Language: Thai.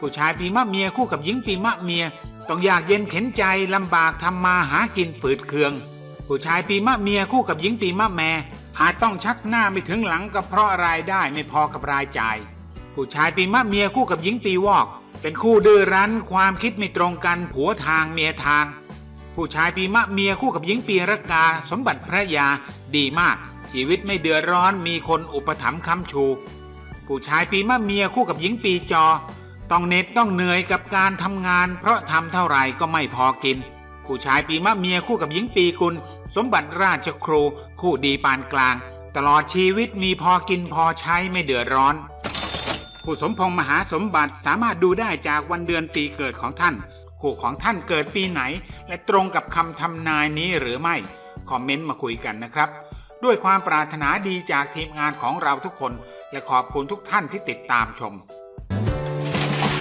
ผู้ชายปีมะเมียคู่กับหญิงปีมะเมีย ต้องอยากเย็นเข็นใจลำบากทำมาหากินฝืดเคือง ผู้ชายปีมะเมียคู่กับหญิงปีมะแม่อาจต้องชักหน้าไม่ถึงหลังก็เพราะรายได้ไม่พอกับรายจ่าย ผู้ชายปีมะเมียคู่กับหญิงปีวอก เป็นคู่ดื้อรั้นความคิดไม่ตรงกันผัวทางเมียทาง ผู้ชายปีมะเมียคู่กับหญิงปีรกา สมบัติพระยาดีมาก ชีวิตไม่เดือดร้อนมีคนอุปถัมภ์ค้ำชู ผู้ชายปีมะเมียคู่กับหญิงปีจอ ต้องเหน็ดต้องเหนื่อยกับการทำงาน เพราะทำเท่าไหร่ก็ไม่พอกิน ผู้ชายปีมะเมียคู่กับหญิงปีกุล สมบัติราชครู คู่ดีปานกลาง ตลอดชีวิตมีพอกินพอใช้ไม่เดือดร้อนผู้สมพงษ์มหาสมบัติสามารถดูได้จากวันเดือนปีเกิดของท่าน คู่ของท่านเกิดปีไหน และตรงกับคำทำนายนี้หรือไม่ คอมเมนต์มาคุยกันนะครับ ด้วยความปรารถนาดีจากทีมงานของเราทุกคน และขอบคุณทุกท่านที่ติดตามชม